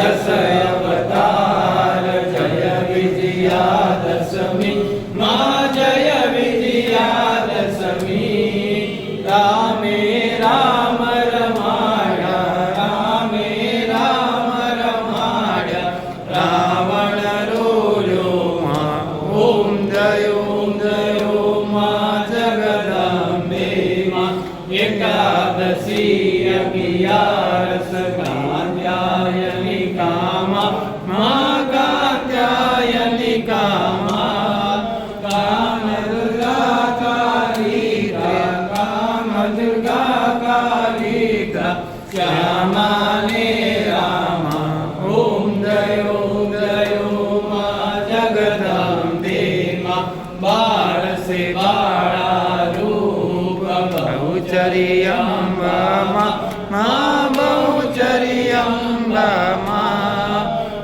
दशवतार जय विजयादशमी मा जय विजयादशमी रामे राम रमाया रामे राम रावणरो मा ॐ दयों दयो मा जगदामे मा। एकादशी अपि कामा माँ का त्यायनि दुर्गा कालिका काम दुर्गा कालिका श्यामा ने रामा ओम दयो दयो मा जगदम्बे मा से बाड़ा रूप बहुचरियम मा बहुचरियम